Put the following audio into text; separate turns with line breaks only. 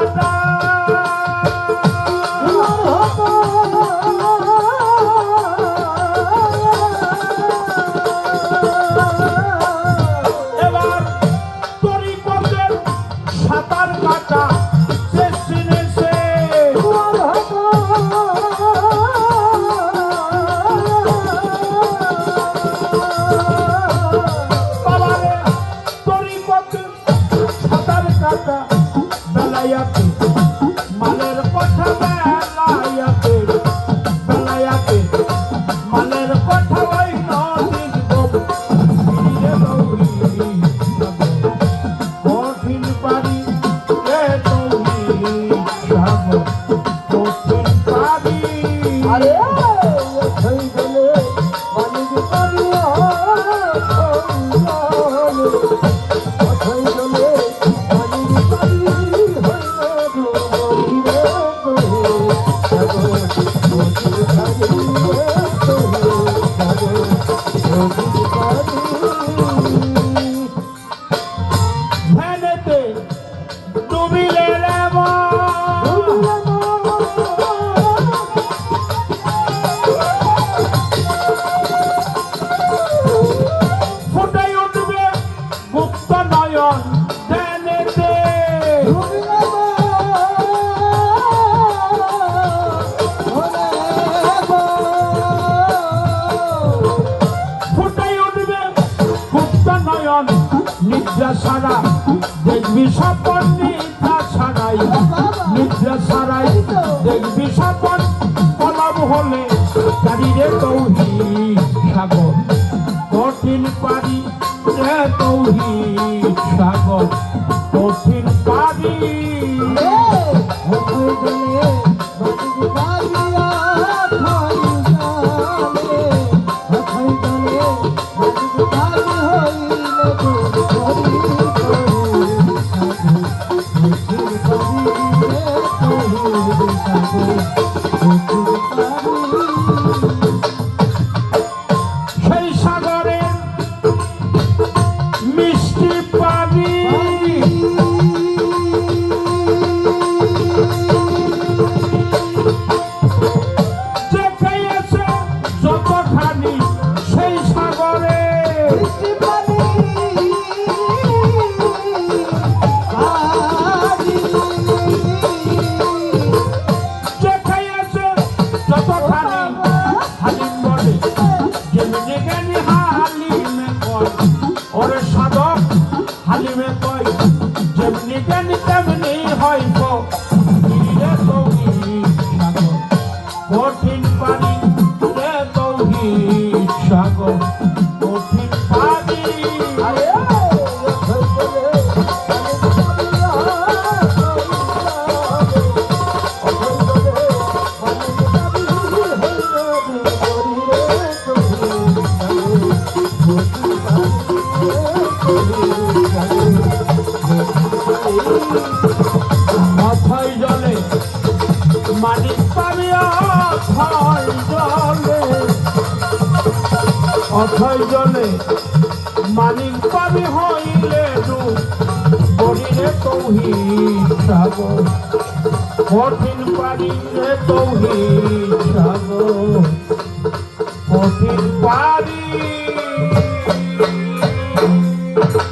Bye. বেলায়াতে, মালের কথা বেলায়াতে বেলায়াতে, মালের কথা ওই নদীর গভীরে দৌড়ি কঠিন পারি রে দৌড়ি কঠিন পারি।
আরে!
নয়ন নিদ্রা সারা দেখবি স্বপন, নিদ্রা সারাই নিদ্রা সারাই দেখবি স্বপন, কলম হলে দাঁড়িয়ে তৌহি সাগর। কঠিন পারি রে তৌহি সাগর। কঠিন পারি। সেই Mm-hmm. যেমনি জ্ঞানী তেমনি হইব। রে তৌহি সাগর কঠিন অথই জলে মানিক পাবি অথই জলে। অথই জলে মানিক পাবি হইলে বলিরে তৌহি সাগর। কঠিন পারি রে তৌহি সাগর। কঠিন পারি